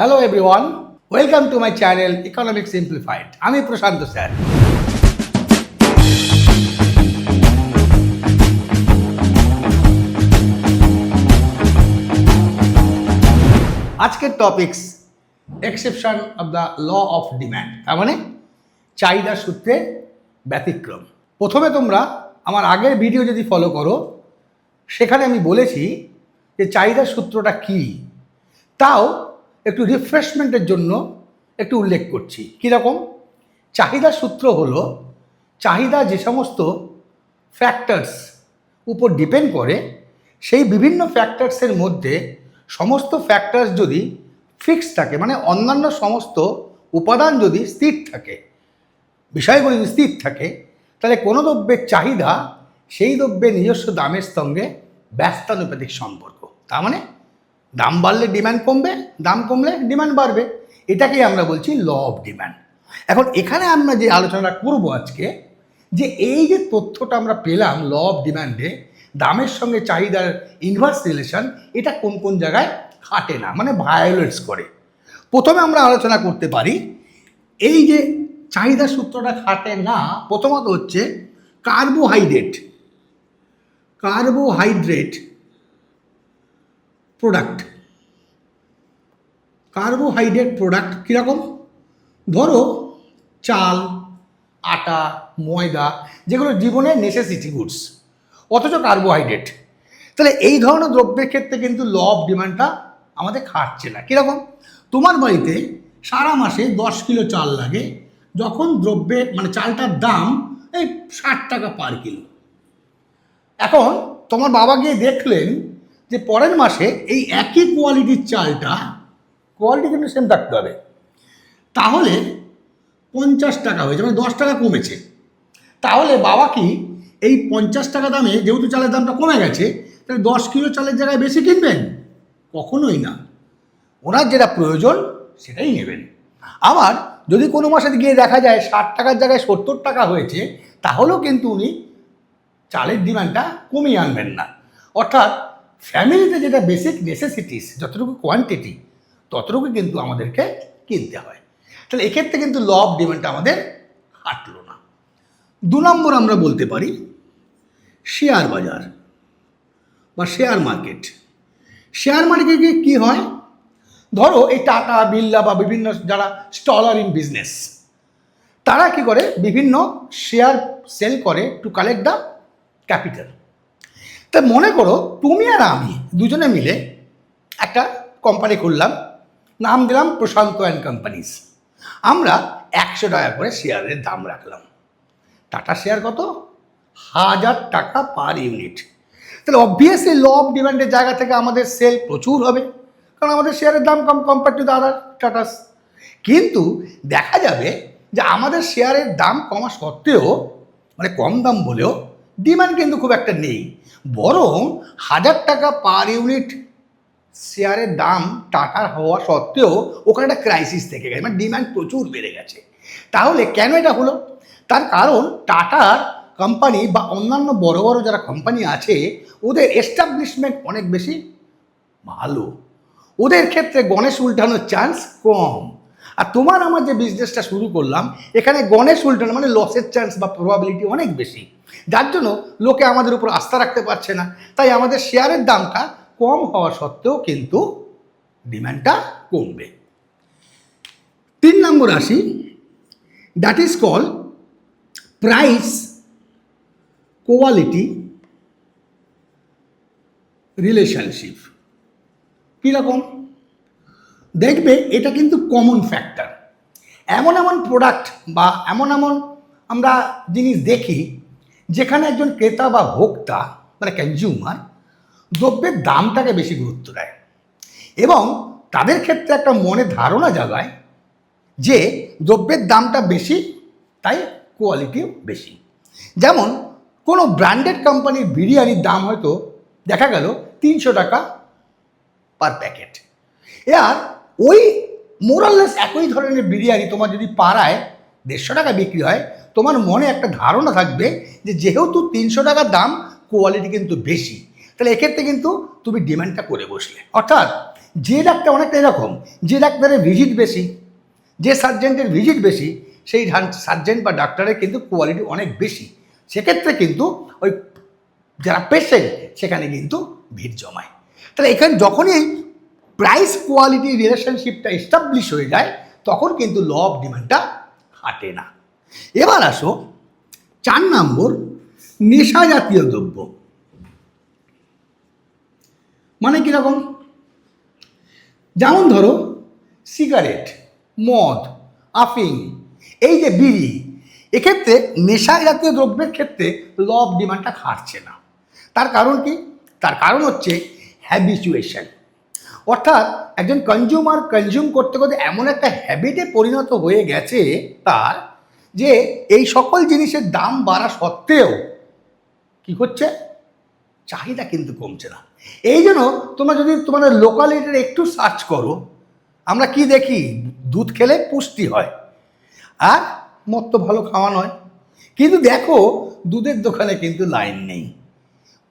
Hello everyone welcome to my channel economic simplified আমি Prashant sir. আজকের topics exception of the law of demand তার মানে চাহিদা সূত্রে ব্যতিক্রম। প্রথমে তোমরা আমার আগের ভিডিও যদি ফলো করো, সেখানে আমি বলেছি যে চাহিদা সূত্রটা কী? তাও একটু রিফ্রেশমেন্টের জন্য একটু উল্লেখ করছি। কীরকম? চাহিদা সূত্র হল, চাহিদা যে সমস্ত ফ্যাক্টরস উপর ডিপেন্ড করে, সেই বিভিন্ন ফ্যাক্টরসের মধ্যে সমস্ত ফ্যাক্টরস যদি ফিক্সড থাকে মানে অন্যান্য সমস্ত উপাদান যদি স্থির থাকে, বিষয়গুলি যদি স্থির থাকে, তাহলে কোনো দ্রব্যের চাহিদা সেই দ্রব্যের নিজস্ব দামের সঙ্গে ব্যস্তানুপাতিক সম্পর্ক। তার মানে দাম বাড়লে ডিমান্ড কমবে, দাম কমলে ডিমান্ড বাড়বে। এটাকেই আমরা বলছি ল অফ ডিম্যান্ড এখন এখানে আমরা যে আলোচনা করব আজকে, যে এই যে তথ্যটা আমরা পেলাম ল অফ ডিম্যান্ডে দামের সঙ্গে চাহিদার ইনভার্স রিলেশন এটা কোন কোন জায়গায় খাটে না মানে ভায়োলেটস করে। প্রথমে আমরা আলোচনা করতে পারি, এই যে চাহিদা সূত্রটা খাটে না, প্রথমত হচ্ছে carbohydrate carbohydrate product carbohydrate product কীরকম? ধরো, চাল, আটা, ময়দা, যেগুলো জীবনের নেসেসিটি গুডস অথচ কার্বোহাইড্রেট তাহলে এই ধরনের দ্রব্যের ক্ষেত্রে কিন্তু ল অফ ডিমান্ডটা আমাদের খাটছে না। কীরকম? তোমার বাড়িতে সারা মাসে দশ কিলো চাল লাগে, যখন দ্রব্যের মানে চালটার দাম, এই ষাট টাকা পার কিলো। এখন তোমার বাবা গিয়ে দেখলেন যে পরের মাসে এই একই কোয়ালিটির চালটা কোয়ালিটি কিন্তু সেম থাকতে হবে। তাহলে পঞ্চাশ টাকা হয়েছে মানে দশ টাকা কমেছে। তাহলে বাবা কি, এই পঞ্চাশ টাকা দামে যেহেতু চালের দামটা কমে গেছে, তাহলে দশ কিলো চালের জায়গায় বেশি কিনবেন? কখনোই না। ওনার যেটা প্রয়োজন, সেটাই নেবেন। আবার যদি কোনো মাসে গিয়ে দেখা যায় ষাট টাকার জায়গায় সত্তর টাকা হয়েছে, তাহলেও কিন্তু উনি চালের ডিমান্ডটা কমিয়ে আনবেন না। অর্থাৎ ফ্যামিলিতে যেটা বেসিক নেসেসিটিস যতটুকু কোয়ান্টিটি ততটুকু কিন্তু আমাদেরকে কিনতে হয়। তাহলে এক্ষেত্রে কিন্তু ল অফ ডিমান্ডটা আমাদের হাঁটলো না। দু নম্বর আমরা বলতে পারি শেয়ার বাজার বা শেয়ার মার্কেট শেয়ার মার্কেটে কী হয়? ধরো এই টাটা বিল্লা বা বিভিন্ন যারা স্টলার ইন বিজনেস তারা কি করে? বিভিন্ন শেয়ার সেল করে টু কালেক্ট দ্য ক্যাপিটাল তা মনে করো তুমি আর আমি দুজনে মিলে একটা কোম্পানি খুললাম, নাম দিলাম প্রশান্ত অ্যান্ড কোম্পানিজ আমরা একশো টাকা করে শেয়ারের দাম রাখলাম। টাটা শেয়ার কত? হাজার টাকা পার ইউনিট তাহলে অবভিয়াসলি ল অফ ডিমান্ডের জায়গা থেকে আমাদের সেল প্রচুর হবে, কারণ আমাদের শেয়ারের দাম কম compare to the other Tatas কিন্তু দেখা যাবে যে আমাদের শেয়ারের দাম কমা সত্ত্বেও মানে কম দাম বলেও ডিমান্ড কিন্তু খুব একটা নেই। বরং হাজার টাকা পার ইউনিট শেয়ারের দাম টাটার হওয়া সত্ত্বেও ওখানে একটা ক্রাইসিস থেকে গেছে। মানে ডিমান্ড প্রচুর বেড়ে গেছে। তাহলে কেন এটা হলো? তার কারণ টাটার কোম্পানি বা অন্যান্য বড় বড় যারা কোম্পানি আছে, ওদের এস্টাবলিশমেন্ট অনেক বেশি ভালো। ওদের ক্ষেত্রে গণেশ উল্টানোর চান্স কম। আর তোমার আমার যে বিজনেসটা শুরু করলাম, এখানে গণেশ উল্টানো মানে লসের চান্স বা প্রবাবিলিটি অনেক বেশি। যার জন্য লোকে আমাদের উপর আস্থা রাখতে পারছে না। তাই আমাদের শেয়ারের দামটা কম হওয়া সত্ত্বেও কিন্তু ডিমান্ডটা কমবে। তিন নম্বর আসি that is call price quality relationship কীরকম? দেখবে এটা কিন্তু কমন ফ্যাক্টর এমন এমন প্রোডাক্ট বা এমন এমন আমরা জিনিস দেখি যেখানে একজন ক্রেতা বা ভোক্তা মানে কনজিউমার দ্রব্যের দামটাকে বেশি গুরুত্ব দেয় এবং তাদের ক্ষেত্রে একটা মনে ধারণা জাগায় যে দ্রব্যের দামটা বেশি, তাই কোয়ালিটিও বেশি। যেমন কোনো ব্র্যান্ডেড কোম্পানির বিরিয়ানির দাম হয়তো দেখা গেল তিনশো টাকা পার প্যাকেট আর ওই মোরাললেস একই ধরনের বিরিয়ানি তোমার যদি পাড়ায় দেড়শো টাকা বিক্রি হয় তোমার মনে একটা ধারণা থাকবে যে যেহেতু তিনশো টাকার দাম কোয়ালিটি কিন্তু বেশি, তাহলে এক্ষেত্রে কিন্তু তুমি ডিমান্ডটা করে বসলে। অর্থাৎ যে ডাক্তার অনেকটা এরকম, যে ডাক্তারের ভিজিট বেশি, যে সার্জেন্টের ভিজিট বেশি, সেই সার্জেন্ট বা ডাক্তারের কিন্তু কোয়ালিটি অনেক বেশি। সেক্ষেত্রে কিন্তু ওই যারা পেশেন্ট সেখানে কিন্তু ভিড় জমায়। তাহলে এখানে যখনই প্রাইস কোয়ালিটি রিলেশনশিপটা এস্টাবলিশ হয়ে যায়, তখন কিন্তু ল অফ ডিমান্ডটা হাঁটে না। এবার আসো, চার নম্বর নেশা জাতীয় দ্রব্য। মানে কীরকম যেমন ধরো সিগারেট মদ, আফিং, এই যে বিড়ি, এক্ষেত্রে নেশা জাতীয় দ্রব্যের ক্ষেত্রে ল অফ ডিমান্ডটা খাটছে না। তার কারণ কি? তার কারণ হচ্ছে হ্যাবিচুয়েশন অর্থাৎ একজন কনজিউমার কনজিউম করতে করতে এমন একটা হ্যাবিটে পরিণত হয়ে গেছে তার যে এই সকল জিনিসের দাম বাড়া সত্ত্বেও কি হচ্ছে? চাহিদা কিন্তু কমছে না। এই জন্য তোমরা যদি তোমাদের লোকালিটির একটু সার্চ করো, আমরা কি দেখি? দুধ খেলে পুষ্টি হয়। আর মদ তো ভালো খাওয়া নয়। কিন্তু দেখো, দুধের দোকানে কিন্তু লাইন নেই।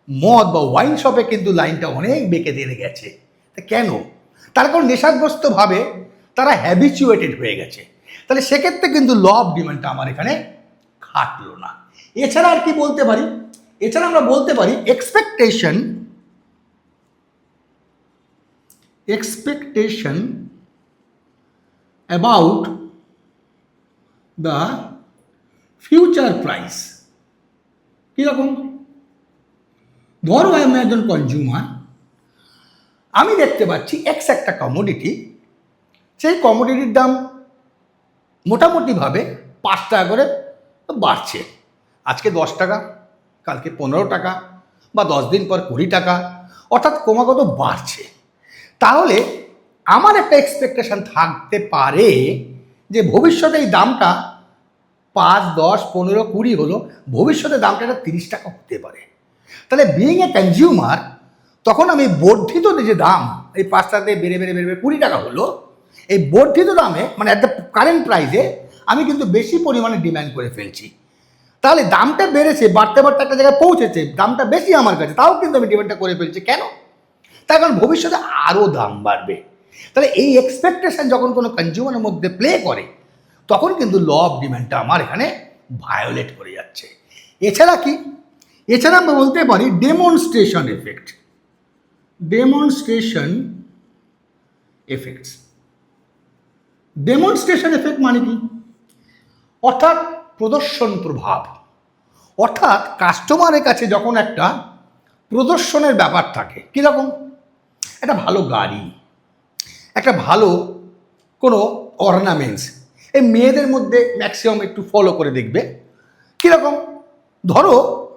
মদ বা ওয়াইন শপে কিন্তু লাইনটা অনেক বেঁকে দিয়ে গেছে। তা কেন? তার কারণ নেশাগ্রস্তভাবে তারা হ্যাবিচুয়েটেড হয়ে গেছে। তাহলে সেক্ষেত্রে কিন্তু ল অফ ডিমান্ডটা আমার এখানে খাটলো না। এছাড়া আর কি বলতে পারি? এছাড়া আমরা বলতে পারি expectation expectation about the future price কীরকম? ধরো আমি একজন কনজিউমার আমি দেখতে পাচ্ছি এক্স একটা কমোডিটি সেই কমোডিটির দাম মোটামুটিভাবে পাঁচ টাকা করে বাড়ছে। আজকে দশ টাকা, কালকে পনেরো টাকা বা দশ দিন পর কুড়ি টাকা, অর্থাৎ ক্রমাগত বাড়ছে। তাহলে আমার একটা এক্সপেকটেশন থাকতে পারে যে ভবিষ্যতে এই দামটা পাঁচ, দশ, পনেরো, কুড়ি হলো, ভবিষ্যতে দামটা একটা তিরিশ টাকা হতে পারে। তাহলে বিইং এ কনজিউমার তখন আমি বর্ধিত যে দাম, এই পাঁচ পাঁচটাতে বেড়ে বেড়ে বেড়ে বেড়ে কুড়ি টাকা হলো, এই বর্ধিত দামে মানে অ্যাট দ্য কারেন্ট প্রাইসে আমি কিন্তু বেশি পরিমাণে ডিমান্ড করে ফেলছি। তাহলে দামটা বেড়েছে, বাড়তে বাড়তে একটা জায়গায় পৌঁছেছে, দামটা বেশি আমার কাছে, তাও কিন্তু আমি ডিমান্ডটা করে ফেলছি। কেন? তার কারণ ভবিষ্যতে আরও দাম বাড়বে। তাহলে এই এক্সপেকটেশন যখন কোনো কনজিউমারের মধ্যে প্লে করে, তখন কিন্তু ল অফ ডিমান্ডটা আমার এখানে ভায়োলেট করে যাচ্ছে। এছাড়া কি? এছাড়া আমরা বলতে পারি demonstration effect demonstration effects demonstration effect মানে কি? অর্থাৎ প্রদর্শন প্রভাব। অর্থাৎ কাস্টমারের কাছে যখন একটা প্রদর্শনের ব্যাপার থাকে, কীরকম? একটা ভালো গাড়ি, একটা ভালো কোনো অর্নামেন্টস এই মেয়েদের মধ্যে ম্যাক্সিমাম একটু ফলো করে দেখবে। কীরকম? ধরো,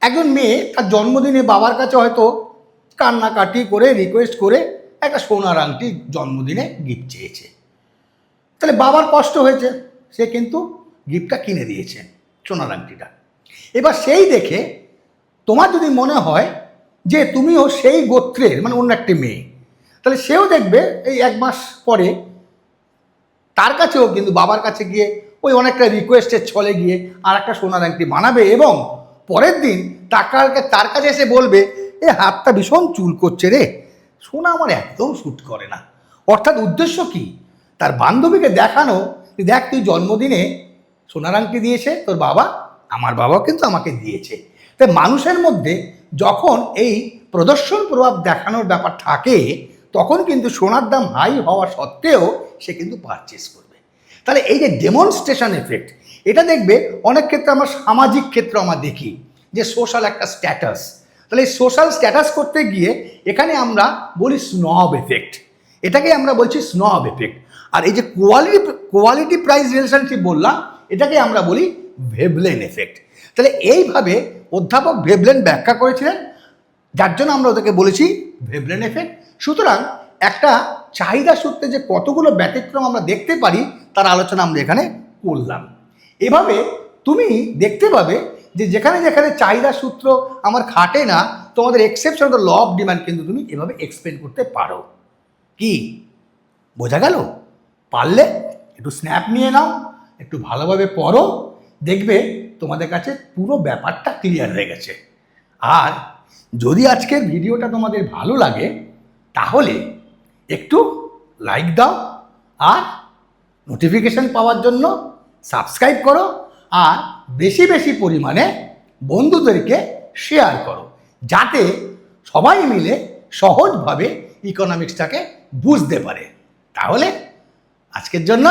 একজন মেয়ে তার জন্মদিনে বাবার কাছে হয়তো কান্নাকাটি করে রিকোয়েস্ট করে একটা সোনার আংটি জন্মদিনে গিফট চেয়েছে। তাহলে বাবার কষ্ট হয়েছে, সে কিন্তু গিফটটা কিনে দিয়েছে, সোনার আংটিটা। এবার সেই দেখে তোমার যদি মনে হয় যে তুমিও সেই গোত্রের মানে অন্য একটি মেয়ে, তাহলে সেও দেখবে এই এক মাস পরে তার কাছেও কিন্তু বাবার কাছে গিয়ে ওই অনেকটা রিকোয়েস্টের ছলে গিয়ে আর একটা সোনার আংটি বানাবে এবং পরের দিন টাকার তার কাছে এসে বলবে, এ হাতটা ভীষণ চুল করছে রে। সোনা আমার একদম শ্যুট করে না। অর্থাৎ উদ্দেশ্য কি? তার বান্ধবীকে দেখানো দেখ, তুই জন্মদিনে সোনার দিয়েছে, তোর বাবা আমার বাবাও কিন্তু আমাকে দিয়েছে। তাই মানুষের মধ্যে যখন এই প্রদর্শন প্রভাব দেখানোর ব্যাপার থাকে, তখন কিন্তু সোনার দাম হাই হওয়া সত্ত্বেও সে কিন্তু পারচেস করবে। তাহলে এই যে ডেমনস্ট্রেশন এফেক্ট এটা দেখবে অনেক ক্ষেত্রে আমরা সামাজিক ক্ষেত্রে আমরা দেখি যে সোশ্যাল একটা স্ট্যাটাস তাহলে এই সোশ্যাল স্ট্যাটাস করতে গিয়ে এখানে আমরা বলি স্নব এফেক্ট এটাকে আমরা বলছি স্নব এফেক্ট আর এই যে কোয়ালিটি কোয়ালিটি প্রাইস রিলেশনশিপ বললাম এটাকে আমরা বলি ভেবলেন এফেক্ট তাহলে এইভাবে অধ্যাপক ভেবলেন ব্যাখ্যা করেছিলেন, যার জন্য আমরা ওদেরকে বলেছি ভেবলেন এফেক্ট সুতরাং একটা চাহিদা সূত্রে যে কতগুলো ব্যতিক্রম আমরা দেখতে পারি, তার আলোচনা আমরা এখানে করলাম। এভাবে তুমি দেখতে পাবে যে যেখানে যেখানে চাহিদা সূত্র আমার খাটে না তোমাদের exception the law of demand কিন্তু তুমি এভাবে এক্সপ্লেন করতে পারো। কি? বোঝা গেল? পারলে একটু স্ন্যাপ নিয়ে নাও, একটু ভালোভাবে পড়ো, দেখবে তোমাদের কাছে পুরো ব্যাপারটা ক্লিয়ার হয়ে গেছে। আর যদি আজকের ভিডিওটা তোমাদের ভালো লাগে, তাহলে একটু লাইক দাও আর নোটিফিকেশন পাওয়ার জন্য সাবস্ক্রাইব করো আর বেশি বেশি পরিমাণে বন্ধুদেরকে শেয়ার করো। যাতে সবাই মিলে সহজভাবে ইকোনমিক্সটাকে বুঝতে পারে। তাহলে আজকের জন্য